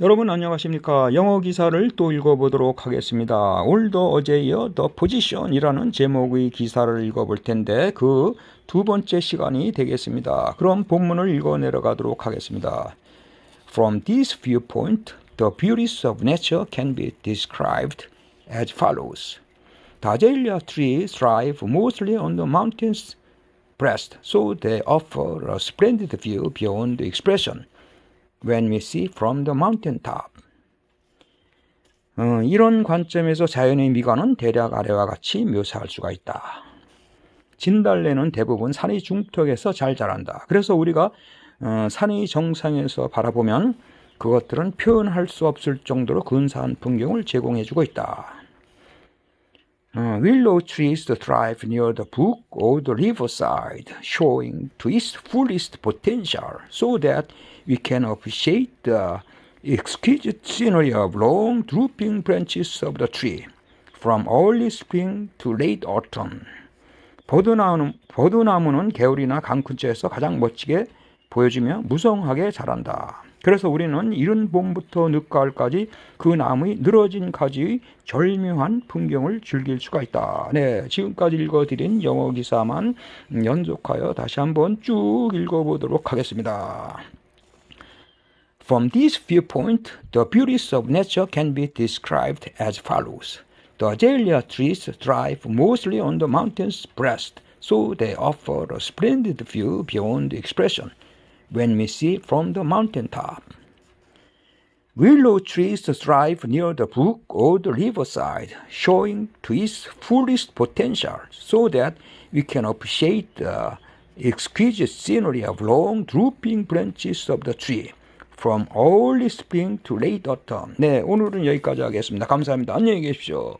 여러분 안녕하십니까 영어 기사를 또 읽어보도록 하겠습니다 오늘도 어제 이어 The Position이라는 제목의 기사를 읽어볼 텐데 그 두 번째 시간이 되겠습니다 그럼 본문을 읽어 내려가도록 하겠습니다 From this viewpoint the beauties of nature can be described as follows Dajelia trees thrive mostly on the mountain's breast so they offer a splendid view beyond expression when we see from the mountain top. 어, 이런 관점에서 자연의 미관은 대략 아래와 같이 묘사할 수가 있다. 진달래는 대부분 산의 중턱에서 잘 자란다. 그래서 우리가 어, 산의 정상에서 바라보면 그것들은 표현할 수 없을 정도로 근사한 풍경을 제공해주고 있다. 어, willow trees thrive near the brook or the riverside, showing to its fullest potential, so that we can appreciate the exquisite scenery of long drooping branches of the tree, from early spring to late autumn. 버드나무는, 버드나무는 겨울이나 강 근처에서 가장 멋지게 보여주며 무성하게 자란다. 그래서 우리는 이른 봄부터 늦가을까지 그 나무의 늘어진 가지의 절묘한 풍경을 즐길 수가 있다. 네, 지금까지 읽어드린 영어 기사만 연속하여 다시 한번 쭉 읽어보도록 하겠습니다. From this viewpoint, the beauties of nature can be described as follows. The azalea trees thrive mostly on the mountain's breast, so they offer a splendid view beyond expression when we see from the mountain top. Willow trees thrive near the brook or the riverside, showing to its fullest potential, so that we can appreciate the exquisite scenery of long drooping branches of the tree. From early spring to late autumn. 네, 오늘은 여기까지 하겠습니다. 감사합니다. 안녕히 계십시오.